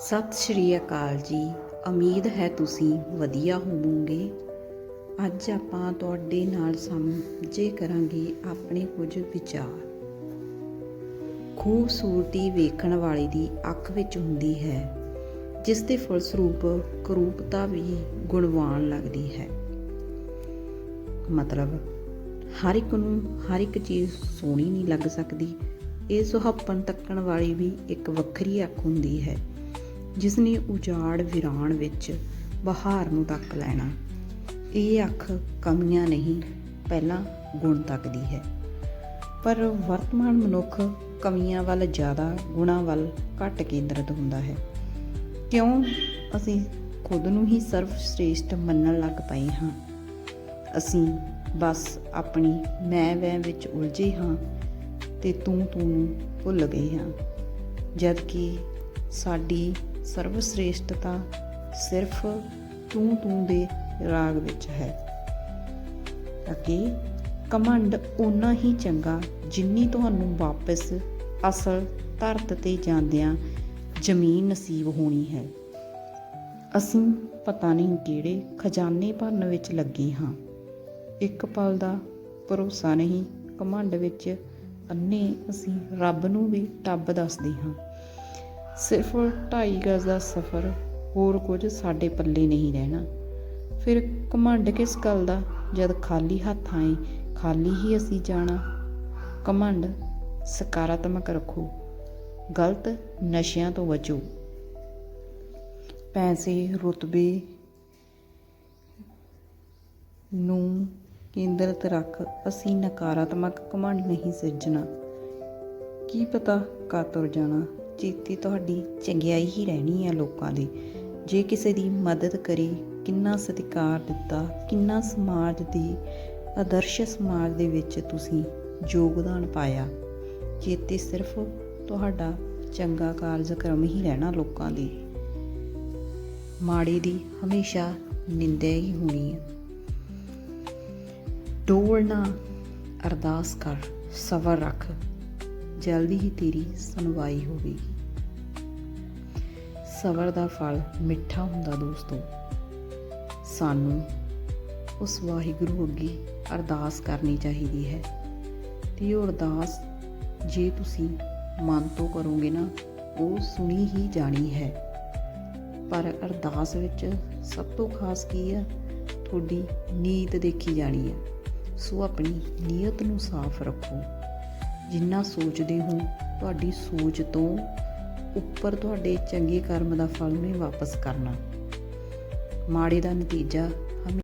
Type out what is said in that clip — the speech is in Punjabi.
ਸਤਿ ਸ਼੍ਰੀ ਅਕਾਲ ਜੀ। ਉਮੀਦ ਹੈ ਤੁਸੀਂ ਵਧੀਆ ਹੋਵੋਗੇ। ਅੱਜ ਆਪਾਂ ਤੁਹਾਡੇ ਨਾਲ ਸਾਂਝੇ ਕਰਾਂਗੇ ਆਪਣੇ ਕੁਝ ਵਿਚਾਰ। ਖੂਬਸੂਰਤੀ ਵੇਖਣ ਵਾਲੇ ਦੀ ਅੱਖ ਵਿੱਚ ਹੁੰਦੀ ਹੈ, ਜਿਸ ਦੇ ਫਲਸਰੂਪ ਕਰੂਪਤਾ ਵੀ ਗੁਣਵਾਨ ਲੱਗਦੀ ਹੈ। ਮਤਲਬ, ਹਰ ਇੱਕ ਨੂੰ ਹਰ ਇੱਕ ਚੀਜ਼ ਸੋਹਣੀ ਨਹੀਂ ਲੱਗ ਸਕਦੀ। ਇਹ ਸੁਹੱਪਣ ਤੱਕਣ ਵਾਲੀ ਵੀ ਇੱਕ ਵੱਖਰੀ ਅੱਖ ਹੁੰਦੀ ਹੈ। ਜਿਸ ਨੇ ਉਜਾੜ ਵਿਰਾਨ ਵਿੱਚ ਬਹਾਰ ਨੂੰ ਤੱਕ ਲੈਣਾ। ਇਹ ਅੱਖ ਕਮੀਆਂ ਨਹੀਂ, ਪਹਿਲਾਂ ਗੁਣ ਤੱਕਦੀ ਹੈ। ਪਰ ਵਰਤਮਾਨ ਮਨੁੱਖ ਕਮੀਆਂ ਵੱਲ ਜ਼ਿਆਦਾ ਗੁਣਾਂ ਵੱਲ ਘੱਟ ਕੇਂਦਰਿਤ ਹੁੰਦਾ ਹੈ। ਕਿਉਂ? ਅਸੀਂ ਖੁਦ ਨੂੰ ਹੀ ਸਰਵ ਸ੍ਰੇਸ਼ਟ ਮੰਨਣ ਲੱਗ ਪਏ ਹਾਂ। ਅਸੀਂ ਬਸ ਆਪਣੀ ਮੈਂ ਵੈ ਵਿੱਚ ਉਲਝੇ ਹਾਂ ਤੇ ਤੂੰ ਤੂੰ ਨੂੰ ਭੁੱਲ ਗਏ ਹਾਂ। ਜਦ ਕਿ ਸਾਡੀ ਸਰਵ ਸ੍ਰੇਸ਼ਟਤਾ ਸਿਰਫ ਤੂੰ ਤੂੰ ਦੇ ਰਾਗ ਵਿੱਚ ਹੈ। ਅਤੇ ਕਮੰਡ ਉਨਾ ਹੀ ਚੰਗਾ ਜਿੰਨੀ ਤੁਹਾਨੂੰ ਵਾਪਸ ਅਸਲ ਧਰਤ ਤੇ ਜਾਂਦਿਆਂ ਜ਼ਮੀਨ ਨਸੀਬ ਹੋਣੀ ਹੈ। ਅਸੀਂ ਪਤਾ ਨਹੀਂ ਕਿਹੜੇ ਖਜ਼ਾਨੇ ਭਰਨ ਵਿੱਚ ਲੱਗੇ ਹਾਂ। ਇੱਕ ਪਲ ਦਾ ਭਰੋਸਾ ਨਹੀਂ ਕਮੰਡ ਵਿੱਚ ਅੰਨੇ ਅਸੀਂ ਰੱਬ ਨੂੰ ਵੀ ਟੱਬ ਦੱਸਦੇ ਹਾਂ। ਸਿਰਫ 2.5 ਗਜ਼ ਦਾ ਸਫ਼ਰ, ਹੋਰ ਕੁਝ ਸਾਡੇ ਪੱਲੇ ਨਹੀਂ ਰਹਿਣਾ। ਫਿਰ ਕਮੰਡ ਕਿਸ ਗੱਲ ਦਾ? ਜਦ ਖਾਲੀ ਹੱਥ ਆਏ ਖਾਲੀ ਹੀ ਅਸੀਂ ਜਾਣਾ। ਕਮੰਡ ਸਕਾਰਾਤਮਕ ਰੱਖੋ। ਗਲਤ ਨਸ਼ਿਆਂ ਤੋਂ ਬਚੋ। ਪੈਸੇ, ਰੁਤਬੇ ਨੂੰ ਕੇਂਦਰਿਤ ਰੱਖ। ਅਸੀਂ ਨਕਾਰਾਤਮਕ ਘਮੰਡ ਨਹੀਂ ਸਿਰਜਣਾ। ਕੀ ਪਤਾ ਕਾ ਤੁਰ ਜਾਣਾ ਚੇਤੇ ਤੁਹਾਡੀ ਚੰਗਿਆਈ ਹੀ ਰਹਿਣੀ ਹੈ ਲੋਕਾਂ ਦੀ। ਜੇ ਕਿਸੇ ਦੀ ਮਦਦ ਕਰੀ, ਕਿੰਨਾ ਸਤਿਕਾਰ ਦਿੱਤਾ, ਕਿੰਨਾ ਸਮਾਜ ਦੀ, ਆਦਰਸ਼ ਸਮਾਜ ਦੇ ਵਿੱਚ ਤੁਸੀਂ ਯੋਗਦਾਨ ਪਾਇਆ ਚੇਤੇ ਸਿਰਫ ਤੁਹਾਡਾ ਚੰਗਾ ਕਾਰਜਕ੍ਰਮ ਹੀ ਰਹਿਣਾ ਲੋਕਾਂ ਦੀ। ਮਾੜੀ ਦੀ ਹਮੇਸ਼ਾ ਨਿੰਦਿਆ ਹੀ ਹੋਣੀ ਹੈ ਡੋਲਣਾ ਅਰਦਾਸ ਕਰ, ਸਬਰ ਰੱਖ। ਜਲਦੀ ਹੀ ਤੇਰੀ ਸੁਣਵਾਈ ਹੋਵੇਗੀ। ਸਬਰ ਦਾ ਫਲ ਮਿੱਠਾ ਹੁੰਦਾ ਦੋਸਤੋ। ਸਾਨੂੰ ਉਸ ਵਾਹਿਗੁਰੂ ਅੱਗੇ ਅਰਦਾਸ ਕਰਨੀ ਚਾਹੀਦੀ ਹੈ। ਤੇ ਉਹ ਅਰਦਾਸ ਜੇ ਤੁਸੀਂ ਮਨ ਤੋਂ ਕਰੋਗੇ ਨਾ, ਉਹ ਸੁਣੀ ਹੀ ਜਾਣੀ ਹੈ। ਪਰ ਅਰਦਾਸ ਵਿੱਚ ਸਭ ਤੋਂ ਖਾਸ ਕੀ ਹੈ ਤੁਹਾਡੀ ਨੀਤ ਦੇਖੀ ਜਾਣੀ ਹੈ ਸੋ ਆਪਣੀ ਨੀਅਤ ਨੂੰ ਸਾਫ਼ ਰੱਖੋ। ਜਿੰਨਾ ਸੋਚਦੇ ਹੋ, ਤੁਹਾਡੀ ਸੋਚ ਤੋਂ ਉੱਪਰ ਤੁਹਾਡੇ ਚੰਗੇ ਕਰਮ ਦਾ ਫਲ ਨੇ ਵਾਪਸ ਕਰਨਾ। ਮਾੜੇ ਦਾ ਨਤੀਜਾ